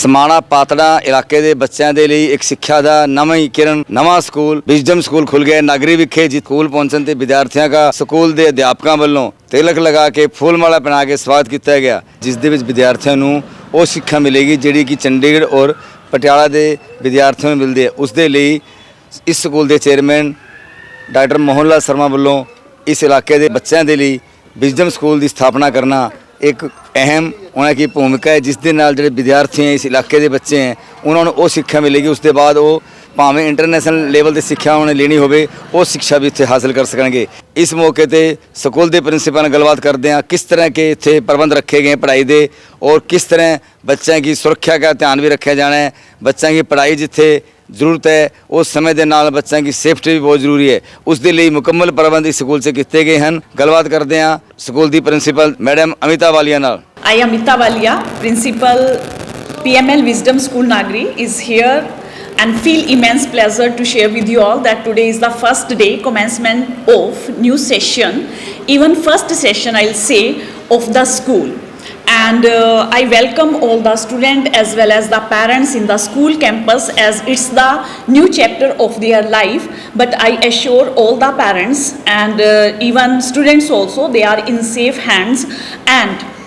ਸਮਾਣਾ ਪਾਤੜਾ ਇਲਾਕੇ ਦੇ ਬੱਚਿਆਂ ਦੇ ਲਈ ਇੱਕ ਸਿੱਖਿਆ ਦਾ ਨਵਾਂ ਹੀ ਕਿਰਨ, ਨਵਾਂ ਸਕੂਲ, ਵਿਜ਼ਡਮ ਸਕੂਲ ਖੁੱਲ ਗਿਆ। ਹੈ ਨਾਗਰੀ ਵਿਖੇ ਜਿ ਸਕੂਲ ਪਹੁੰਚਣ ਤੇ ਵਿਦਿਆਰਥੀਆਂ ਦਾ ਸਕੂਲ ਦੇ ਅਧਿਆਪਕਾਂ ਵੱਲੋਂ ਤਿਲਕ ਲਗਾ ਕੇ ਫੁੱਲ ਮਾਲਾ ਬਣਾ ਕੇ ਸਵਾਗਤ ਕੀਤਾ ਗਿਆ, ਜਿਸ ਦੇ ਵਿੱਚ ਵਿਦਿਆਰਥੀਆਂ ਨੂੰ ਉਹ ਸਿੱਖਿਆ ਮਿਲੇਗੀ ਜਿਹੜੀ ਕਿ ਚੰਡੀਗੜ੍ਹ ਔਰ ਪਟਿਆਲਾ ਦੇ ਵਿਦਿਆਰਥੀਆਂ ਨੂੰ ਮਿਲਦੀ ਹੈ। ਉਸ ਦੇ ਲਈ ਇਸ ਸਕੂਲ ਦੇ ਚੇਅਰਮੈਨ ਡਾਕਟਰ ਮੋਹਨ ਲਾਲ ਸ਼ਰਮਾ ਵੱਲੋਂ ਇਸ ਇਲਾਕੇ ਦੇ ਬੱਚਿਆਂ ਦੇ ਲਈ ਵਿਜ਼ਡਮ ਸਕੂਲ ਦੀ ਸਥਾਪਨਾ ਕਰਨਾ ਇੱਕ ਅਹਿਮ ਉਹਨਾਂ ਦੀ ਭੂਮਿਕਾ ਹੈ, ਜਿਸ ਦੇ ਨਾਲ ਜਿਹੜੇ ਵਿਦਿਆਰਥੀ ਹੈ, ਇਸ ਇਲਾਕੇ ਦੇ ਬੱਚੇ ਹੈ, ਉਹਨਾਂ ਨੂੰ ਉਹ ਸਿੱਖਿਆ ਮਿਲੇਗੀ, ਉਸ ਦੇ ਬਾਅਦ ਉਹ ਭਾਵੇਂ ਇੰਟਰਨੈਸ਼ਨਲ ਲੈਵਲ ਤੇ ਸਿੱਖਿਆ ਉਹਨੇ ਲੈਣੀ ਹੋਵੇ, ਉਹ ਸਿੱਖਿਆ ਵੀ ਇੱਥੇ ਹਾਸਲ ਕਰ ਸਕਣਗੇ। ਇਸ ਮੌਕੇ ਤੇ ਸਕੂਲ ਦੇ ਪ੍ਰਿੰਸੀਪਲ ਨਾਲ ਗੱਲਬਾਤ ਕਰਦੇ ਹਾਂ, ਕਿਸ ਤਰ੍ਹਾਂ ਕੇ ਇੱਥੇ ਪ੍ਰਬੰਧ ਰੱਖੇ ਗਏ ਪੜ੍ਹਾਈ ਦੇ, ਔਰ ਕਿਸ ਤਰ੍ਹਾਂ ਬੱਚਿਆਂ ਦੀ ਸੁਰੱਖਿਆ ਦਾ ਧਿਆਨ ਵੀ ਰੱਖਿਆ ਜਾਣਾ ਹੈ, ਬੱਚਿਆਂ ਦੀ ਪੜ੍ਹਾਈ ਜਿੱਥੇ ਜ਼ਰੂਰਤ ਹੈ, ਉਸ ਸਮੇਂ ਦੇ ਨਾਲ ਬੱਚਿਆਂ ਦੀ ਸੇਫਟੀ ਵੀ ਬਹੁਤ ਜ਼ਰੂਰੀ ਹੈ। ਉਸ ਦੇ ਲਈ ਮੁਕੰਮਲ ਪ੍ਰਬੰਧ ਇਸ ਸਕੂਲ 'ਚ ਕੀਤੇ ਗਏ ਹਨ। ਗੱਲਬਾਤ ਕਰਦੇ ਹਾਂ ਸਕੂਲ ਦੀ ਪ੍ਰਿੰਸੀਪਲ ਮੈਡਮ ਅਮਿਤਾ ਵਾਲੀਆ ਨਾਲ। I am Mita Walia, Principal PML Wisdom School Nagri is here and feel immense pleasure to share with you all that today is the first day commencement of new session, even first session I'll say of the school. And uh, I welcome all the students as well as the parents in the school campus as it's the new chapter of their life. But I assure all the parents and uh, even students also they are in safe hands and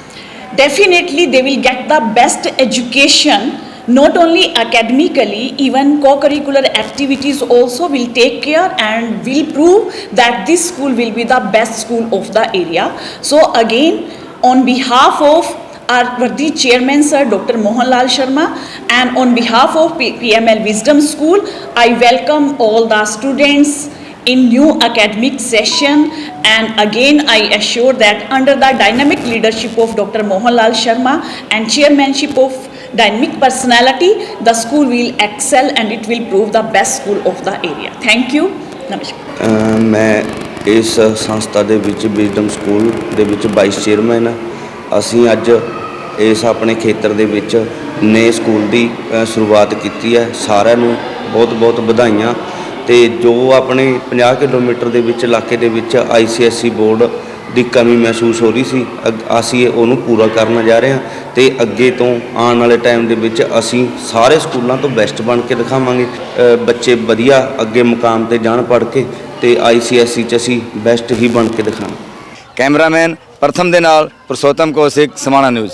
definitely they will get the best education not only academically even co-curricular activities also will take care and will prove that this school will be the best school of the area. So again on behalf of our worthy chairman sir dr mohan lal sharma and on behalf of pml wisdom school i welcome all the students in new academic session and again i assure that under the dynamic leadership of dr mohan lal sharma and chairmanship of dynamic personality the school will excel and it will prove the best school of the area thank you namaskar ਅ, ਮੈਂ ਇਸ ਸੰਸਥਾ ਦੇ ਵਿੱਚ wisdom school ਦੇ ਵਿੱਚ vice chairman ਹਾਂ। ਅਸੀਂ ਅੱਜ ਇਸ ਆਪਣੇ ਖੇਤਰ ਦੇ ਵਿੱਚ ਨਵੇਂ ਸਕੂਲ ਦੀ ਅ, ਸ਼ੁਰੂਆਤ ਕੀਤੀ ਹੈ ਸਾਰਿਆਂ ਨੂੰ ਬਹੁਤ ਬਹੁਤ ਵਧਾਈਆਂ ਤੇ ਜੋ ਆਪਣੇ 50 ਕਿਲੋਮੀਟਰ ਦੇ ਵਿੱਚ ਇਲਾਕੇ ਦੇ ਵਿੱਚ ਆਈਸੀਐਸਸੀ ਬੋਰਡ ਦੀ ਕਮੀ ਮਹਿਸੂਸ ਹੋ ਰਹੀ ਸੀ, ਅਗ- ਅਸੀਂ ਉਹਨੂੰ ਪੂਰਾ ਕਰਨ ਜਾ ਰਹੇ ਹਾਂ ਤੇ ਅੱਗੇ ਤੋਂ ਆਉਣ ਵਾਲੇ ਟਾਈਮ ਦੇ ਵਿੱਚ ਅਸੀਂ ਸਾਰੇ ਸਕੂਲਾਂ ਤੋਂ ਬੈਸਟ ਬਣ ਕੇ ਦਿਖਾਵਾਂਗੇ। ਬੱਚੇ ਵਧੀਆ ਅੱਗੇ ਮੁਕਾਮ ਤੇ ਜਾਣ ਪੜ੍ਹ ਕੇ ਤੇ ਆਈਸੀਐਸਸੀ ਚ ਅਸੀਂ ਬੈਸਟ ਹੀ ਬਣ ਕੇ ਦਿਖਾਵਾਂਗੇ। ਕੈਮਰਾਮੈਨ ਪ੍ਰਥਮ ਦੇ ਨਾਲ ਪੁਰਸ਼ੋਤਮ ਕੌਸ਼ਿਕ, ਸਮਾਣਾ ਨਿਊਜ਼।